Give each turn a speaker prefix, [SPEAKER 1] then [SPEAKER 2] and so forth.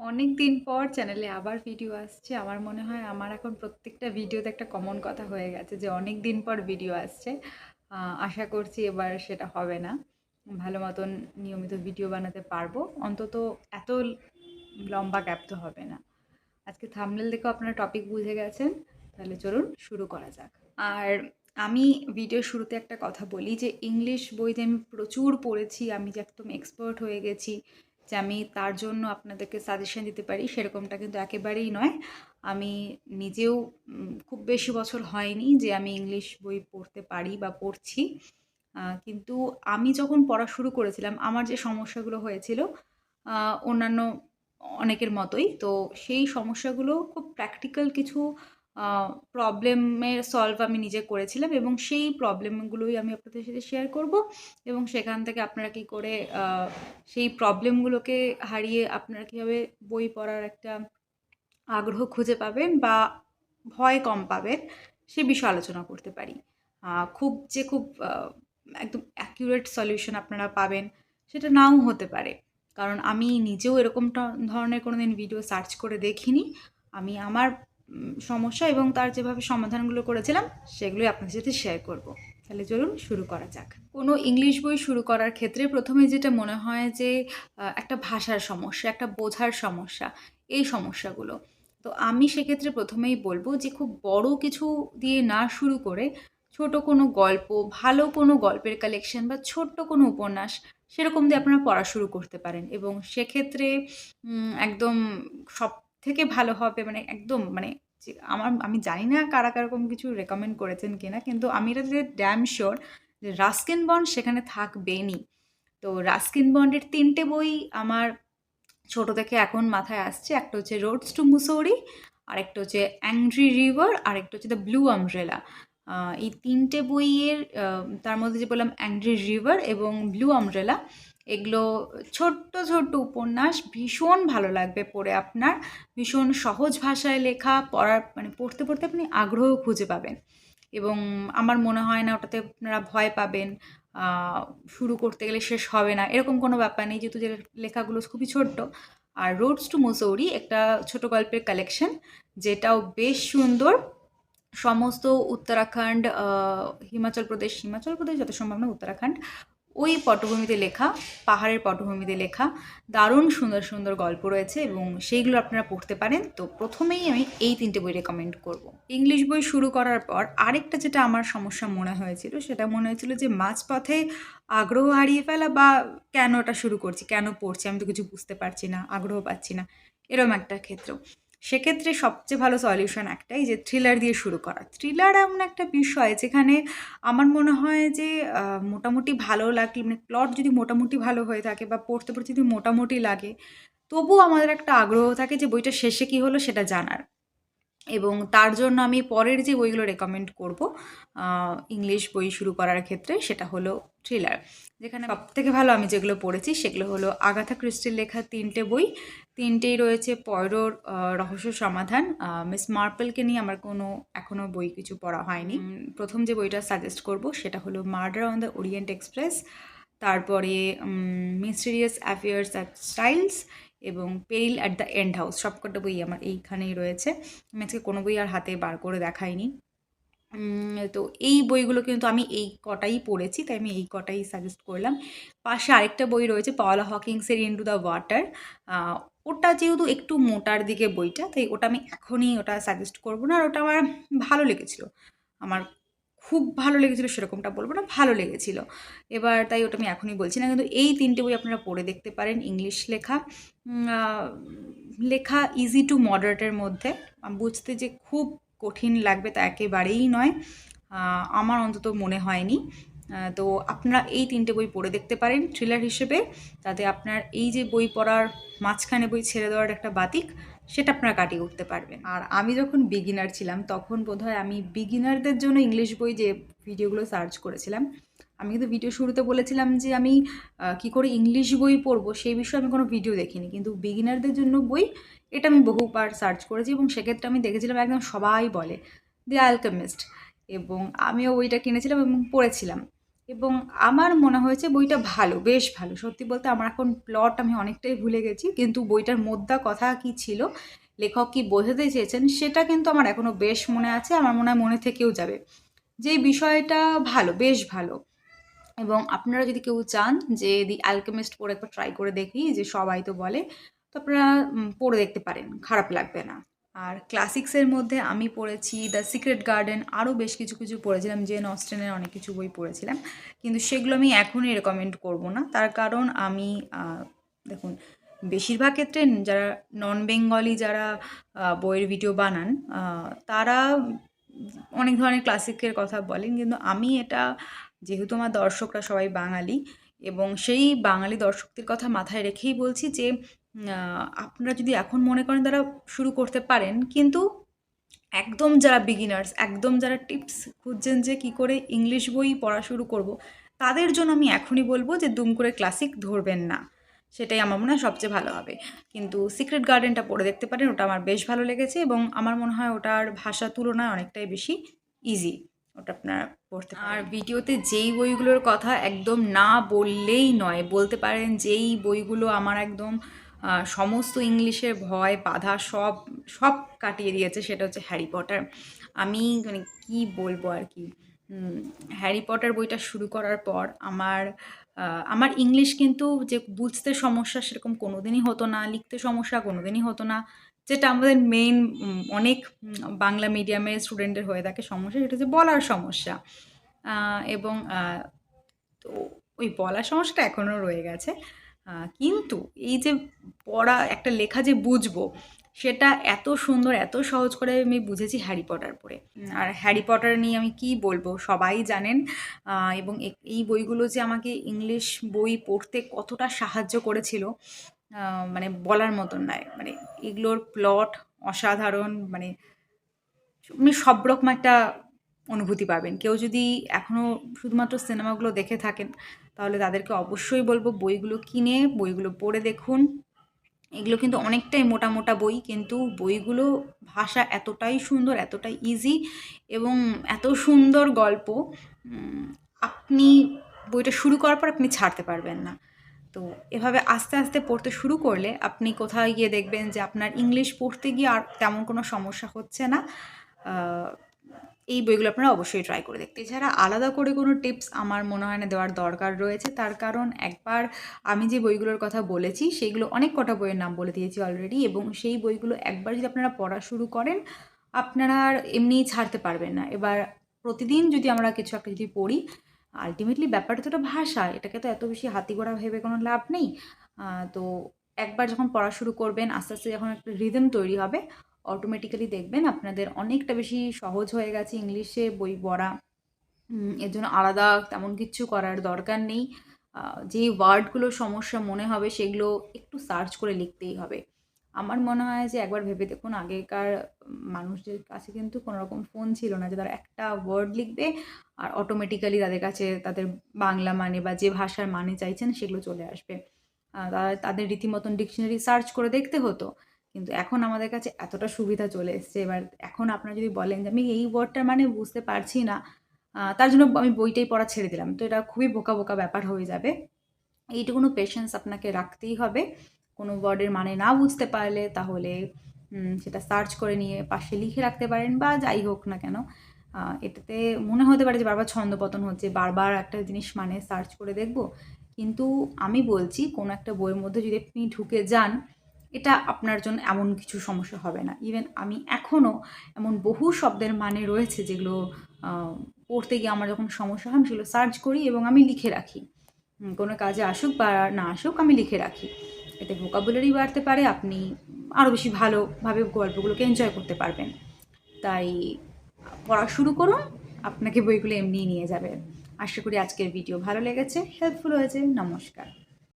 [SPEAKER 1] অনেক দিন পর চ্যানেলে আবার ভিডিও আসছে। আমার মনে হয় আমার এখন প্রত্যেকটা ভিডিওতে একটা কমন কথা হয়ে গেছে যে অনেক দিন পর ভিডিও আসছে। আশা করছি এবার সেটা হবে না। ভালো মতন নিয়মিত ভিডিও বানাতে পারব। অন্তত এত লম্বা গ্যাপ তো হবে না। আজকে থামনেল দেখেও আপনারা টপিক বুঝে গেছেন। তাহলে চলুন শুরু করা যাক। আর আমি ভিডিও শুরুতে একটা কথা বলি যে ইংলিশ বই যে আমি প্রচুর পড়েছি। আমি যে একদম এক্সপার্ট হয়ে গেছি। যে আমি তার জন্য আপনাদেরকে সাজেশন দিতে পারি, সেরকমটা কিন্তু একেবারেই নয়। আমি নিজেও খুব বেশি বছর হয়নি যে আমি ইংলিশ বই পড়তে পারি বা পড়ছি। কিন্তু আমি যখন পড়া শুরু করেছিলাম, আমার যে সমস্যাগুলো হয়েছিল অন্যান্য অনেকের মতোই, তো সেই সমস্যাগুলো খুব প্র্যাকটিক্যাল কিছু প্রবলেমের সলভ আমি নিজে করেছিলাম এবং সেই প্রবলেমগুলোই আমি আপনাদের সাথে শেয়ার করব এবং সেখান থেকে আপনারা কি করে সেই প্রবলেমগুলোকে হারিয়ে আপনারা কীভাবে বই পড়ার একটা আগ্রহ খুঁজে পাবেন বা ভয় কম পাবেন, সে বিষয়ে আলোচনা করতে পারি। খুব যে খুব একদম অ্যাকিউরেট সলিউশন আপনারা পাবেন সেটা নাও হতে পারে। কারণ আমি নিজেও এরকম ধরনের কোনো দিন ভিডিও সার্চ করে দেখিনি। আমি আমার সমস্যা এবং তার যেভাবে সমাধানগুলো করেছিলাম, সেগুলোই আপনাদের সাথে শেয়ার করব। তাহলে চলুন শুরু করা যাক। কোনো ইংলিশ বই শুরু করার ক্ষেত্রে প্রথমে যেটা মনে হয় যে একটা ভাষার সমস্যা, একটা বোঝার সমস্যা, এই সমস্যাগুলো। তো আমি সেক্ষেত্রে প্রথমেই বলব যে, খুব বড় কিছু দিয়ে না শুরু করে ছোট কোনো গল্প, ভালো কোনো গল্পের কালেকশন বা ছোট্ট কোনো উপন্যাস, সেরকম দিয়ে আপনারা পড়া শুরু করতে পারেন। এবং সেক্ষেত্রে একদম সব থেকে ভালো হবে? মানে একদম মানে আমার, আমি জানি না কারা কারকম কিছু রেকমেন্ড করেছেন কিনা, কিন্তু আমি এটা যে ড্যাম শিওর যে রাস্কিন বন্ড সেখানে থাকবেনই। তো রাস্কিন বন্ডের তিনটে বই আমার ছোট থেকে এখন মাথায় আসছে। একটা হচ্ছে রোডস টু মুসৌরি আরেকটা হচ্ছে অ্যাংড্রি রিভার আরেকটা হচ্ছে দ্য ব্লু আমব্রেলা এই তিনটে বইয়ের তার মধ্যে যে বললাম অ্যাংড্রি রিভার এবং ব্লু আমব্রেলা এগুলো ছোট্ট ছোট্ট উপন্যাস, ভীষণ ভালো লাগবে পড়ে আপনার। ভীষণ সহজ ভাষায় লেখা, পড়ার মানে পড়তে পড়তে আপনি আগ্রহ খুঁজে পাবেন। এবং আমার মনে হয় না ওটাতে আপনারা ভয় পাবেন শুরু করতে গেলে শেষ হবে না। এরকম কোনো ব্যাপার নেই, যেহেতু যে লেখাগুলো খুবই ছোট্ট। আর রোডস টু মুসৌরি একটা ছোট গল্পের কালেকশন যেটাও বেশ সুন্দর। সমস্ত উত্তরাখণ্ড হিমাচল প্রদেশ হিমাচল প্রদেশ যত সম্ভব না, উত্তরাখণ্ড। ওই পটভূমিতে লেখা, পাহাড়ের পটভূমিতে লেখা দারুণ সুন্দর সুন্দর গল্প রয়েছে এবং সেইগুলো আপনারা পড়তে পারেন। তো প্রথমেই আমি এই তিনটে বই রেকমেন্ড করব। ইংলিশ বই শুরু করার পর আরেকটা যেটা আমার সমস্যা মনে হয়েছিল, সেটা মনে হয়েছিল যে মাঝপথে আগ্রহ হারিয়ে ফেলা বা কেন ওটা শুরু করছি, কেন পড়ছি আমি তো কিছু বুঝতে পারছি না, আগ্রহ পাচ্ছি না, এরম একটা ক্ষেত্রেও সেক্ষেত্রে সবচেয়ে ভালো সলিউশন একটাই যে থ্রিলার দিয়ে শুরু করা। থ্রিলার এমন একটা বিষয় যেখানে আমার মনে হয় যে মোটামুটি ভালো লাগলে মানে প্লট যদি মোটামুটি ভালো হয়ে থাকে বা পড়তে পড়তে যদি মোটামুটি লাগে, তবুও আমাদের একটা আগ্রহ থাকে যে বইটা শেষে কী হলো সেটা জানার। এবং তার জন্য আমি পরের যে বইগুলো রেকমেন্ড করব ইংলিশ বই শুরু করার ক্ষেত্রে সেটা হলো থ্রিলার যেখানে সব থেকে ভালো আমি যেগুলো পড়েছি সেগুলো হলো আগাথা ক্রিস্টির লেখা তিনটে বই। তিনটেই রয়েছে পয়রোর রহস্য সমাধান। মিস মার্পেলকে নিয়ে আমার কোনো এখনও বই কিছু পড়া হয়নি। প্রথম যে বইটা সাজেস্ট করব সেটা হলো murder on the Orient Express তারপরে মিস্টিরিয়াস অ্যাফেয়ার্স অ্যাট স্টাইলস এবং peril at the end house সবকটা বই আমার এইখানেই রয়েছে। আমি আজকে কোনো বই আর হাতে বার করে দেখাইনি। তো এই বইগুলো কিন্তু আমি এই কটাই পড়েছি, তাই আমি এই কটাই সাজেস্ট করলাম। পাশে আরেকটা বই রয়েছে পাওলা হকিংসের ইন্টু দ্য ওয়াটার ওটা যেহেতু একটু মোটার দিকে বইটা, তাই ওটা আমি এখনই ওটা সাজেস্ট করব না, আর ওটা আমার ভালো লেগেছিল। আমার খুব ভালো লেগেছিলো, সেরকমটা বলব না, ভালো লেগেছিল। এবার তাই ওটা আমি এখনই বলছি না, কিন্তু এই তিনটে বই আপনারা পড়ে দেখতে পারেন ইংলিশ লেখা। লেখা ইজি টু মডারেটের মধ্যে। বুঝতে যে খুব কঠিন লাগবে তা একেবারেই নয়। আমার অন্তত মনে হয়নি। তো আপনারা এই তিনটে বই পড়ে দেখতে পারেন থ্রিলার হিসেবে। তাতে আপনার এই যে বই পড়ার মাঝখানে বই ছেড়ে দেওয়ার একটা বাতিক, সেটা আপনারা কাটিয়ে উঠতে পারবেন। আর আমি যখন বিগিনার ছিলাম, তখন বোধহয় আমি বিগিনারদের জন্য ইংলিশ বই যে ভিডিওগুলো সার্চ করেছিলাম আমি কিন্তু ভিডিও শুরুতে বলেছিলাম যে আমি কি করে ইংলিশ বই পড়ব সেই বিষয়ে আমি কোনো ভিডিও দেখিনি। কিন্তু বিগিনারদের জন্য বই, এটা আমি বহুবার সার্চ করেছি এবং সেক্ষেত্রে আমি দেখেছিলাম একদম সবাই বলে দি অ্যালকেমিস্ট এবং আমিও বইটা কিনেছিলাম এবং পড়েছিলাম। এবং আমার মনে হয়েছে বইটা ভালো, বেশ ভালো। সত্যি বলতে আমার এখন প্লট আমি অনেকটাই ভুলে গেছি, কিন্তু বইটার মোদ্দা কথা কি ছিল, লেখক কি বোঝাতে চেয়েছেন, সেটা কিন্তু আমার এখনও বেশ মনে আছে, আমার মনে হয় মনে থেকেও যাবে। যে বিষয়টা ভালো, বেশ ভালো। এবং আপনারা যদি কেউ চান যে দি অ্যালকেমিস্ট পড়ে একবার ট্রাই করে দেখি, যে সবাই তো বলে, তো আপনারা পড়ে দেখতে পারেন, খারাপ লাগবে না। আর ক্লাসিক্সের মধ্যে আমি পড়েছি দ্য সিক্রেট গার্ডেন আরও বেশ কিছু কিছু পড়েছিলাম জেন অস্টেনের অনেক কিছু বই পড়েছিলাম, কিন্তু সেগুলো আমি এখনই রেকমেন্ড করব না। তার কারণ আমি দেখুন, বেশিরভাগ ক্ষেত্রে যারা নন বেঙ্গলি যারা বইয়ের ভিডিও বানান তারা অনেক ধরনের ক্লাসিকের কথা বলেন, কিন্তু আমি এটা যেহেতু আমার দর্শকরা সবাই বাঙালি এবং সেই বাঙালি দর্শকদের কথা মাথায় রেখেই বলছি যে আপনারা যদি এখন মনে করেন তারা শুরু করতে পারেন, কিন্তু একদম যারা বিগিনার্স একদম যারা টিপস খুঁজছেন যে কি করে ইংলিশ বই পড়া শুরু করব, তাদের জন্য আমি এখনই বলব যে দুম করে ক্লাসিক ধরবেন না। সেটাই আমার মনে হয় সবচেয়ে ভালো হবে। কিন্তু সিক্রেট গার্ডেনটা পড়ে দেখতে পারেন, ওটা আমার বেশ ভালো লেগেছে এবং আমার মনে হয় ওটার ভাষা তুলনায় অনেকটাই বেশি ইজি ওটা আপনারা পড়তে আর ভিডিওতে যেই বইগুলোর কথা একদম না বললেই নয় বলতে পারেন যেই বইগুলো আমার একদম সমস্ত ইংলিশের ভয় বাধা সব সব কাটিয়ে দিয়েছে সেটা হচ্ছে হ্যারি পটার। আমি মানে কি বলব আর কি? হ্যারি পটার বইটা শুরু করার পর আমার আমার ইংলিশ কিন্তু যে বুঝতে সমস্যা সেরকম কোনোদিনই হতো না লিখতে সমস্যা কোনোদিনই হতো না। যেটা আমাদের মেইন অনেক বাংলা মিডিয়ামের স্টুডেন্টের হয়ে থাকে সমস্যা, সেটা হচ্ছে বলার সমস্যা। এবং তো ওই বলার সমস্যাটা এখনও রয়ে গেছে। কিন্তু এই যে পড়া, একটা লেখা যে বুঝব, সেটা এত সুন্দর, এত সহজ করে আমি বুঝেছি হ্যারি পটার পড়ে। আর হ্যারি পটার নিয়ে আমি কি বলব, সবাই জানেন। এবং এই বইগুলো যে আমাকে ইংলিশ বই পড়তে কতটা সাহায্য করেছিল মানে বলার মতন নয় মানে এগুলোর প্লট অসাধারণ মানে আপনি সব রকম একটা অনুভূতি পাবেন। কেউ যদি এখনও শুধুমাত্র সিনেমাগুলো দেখে থাকেন, তাহলে তাদেরকে অবশ্যই বলব বইগুলো কিনে, বইগুলো পড়ে দেখুন। এগুলো কিন্তু অনেকটাই মোটা মোটা বই, কিন্তু বইগুলো ভাষা এতটাই সুন্দর, এতটাই ইজি এবং এত সুন্দর গল্প আপনি বইটা শুরু করার পর আপনি ছাড়তে পারবেন না। তো এভাবে আস্তে আস্তে পড়তে শুরু করলে আপনি কোথাও গিয়ে দেখবেন যে আপনার ইংলিশ পড়তে গিয়ে আর তেমন কোনো সমস্যা হচ্ছে না। এই বইগুলো আপনারা অবশ্যই ট্রাই করে দেখতে। এছাড়া আলাদা করে কোনো টিপস আমার মনে হয় না দেওয়ার দরকার রয়েছে। তার কারণ একবার আমি যে বইগুলোর কথা বলেছি সেইগুলো অনেক কটা বইয়ের নাম বলে দিয়েছি অলরেডি এবং সেই বইগুলো একবার যদি আপনারা পড়া শুরু করেন, আপনারা আর এমনিই ছাড়তে পারবেন না। এবার প্রতিদিন যদি আমরা কিছু একটা যদি পড়ি আলটিমেটলি ব্যাপারটা তো একটা ভাষা, এটাকে তো এত বেশি হাতিগোড়া ভেবে কোনো লাভ নেই। তো একবার যখন পড়া শুরু করবেন, আস্তে আস্তে যখন একটা রিদম তৈরি হবে অটোমেটিক্যালি দেখবেন আপনাদের অনেকটা বেশি সহজ হয়ে গেছে ইংলিশে বই পড়া। এর জন্য আলাদা তেমন কিছু করার দরকার নেই। যে ওয়ার্ডগুলো সমস্যা মনে হবে, সেগুলো একটু সার্চ করে লিখতেই হবে। আমার মনে হয় যে একবার ভেবে দেখুন, আগেকার মানুষদের কাছে কিন্তু কোনো রকম ফোন ছিল না যে তারা একটা ওয়ার্ড লিখবে আর অটোমেটিক্যালি তাদের কাছে তাদের বাংলা মানে বা যে ভাষার মানে চাইছেন সেগুলো চলে আসবে। তারা তাদের রীতিমতন ডিকশনারি সার্চ করে দেখতে হতো। কিন্তু এখন আমাদের কাছে এতটা সুবিধা চলে এসছে। এবার এখন আপনারা যদি বলেন যে আমি এই ওয়ার্ডটার মানে বুঝতে পারছি না তার জন্য আমি বইটাই পড়া ছেড়ে দিলাম। তো এটা খুবই বোকা বোকা ব্যাপার হয়ে যাবে। এইটুকুনো পেশেন্স আপনাকে রাখতেই হবে। কোনো ওয়ার্ডের মানে না বুঝতে পারলে তাহলে সেটা সার্চ করে নিয়ে পাশে লিখে রাখতে পারেন বা যাই হোক না কেন। এটাতে মনে হতে পারে যে বারবার ছন্দপতন হচ্ছে, বারবার একটা জিনিস মানে সার্চ করে দেখব। কিন্তু আমি বলছি, কোনো একটা বইয়ের মধ্যে যদি আপনি ঢুকে যান, এটা আপনার জন্য এমন কিছু সমস্যা হবে না। ইভেন আমি এখনও এমন বহু শব্দের মানে রয়েছে যেগুলো পড়তে গিয়ে আমার যখন সমস্যা হয়, আমি সেগুলো সার্চ করি এবং আমি লিখে রাখি। কোনো কাজে আসুক বা না আসুক আমি লিখে রাখি। এতে ভোকাবুলারি বাড়তে পারে, আপনি আরও বেশি ভালোভাবে গল্পগুলোকে এনজয় করতে পারবেন। তাই পড়া শুরু করুন, আপনাকে বইগুলো এমনিই নিয়ে যাবে। আশা করি আজকের ভিডিও ভালো লেগেছে হেল্পফুল হয়েছে, নমস্কার।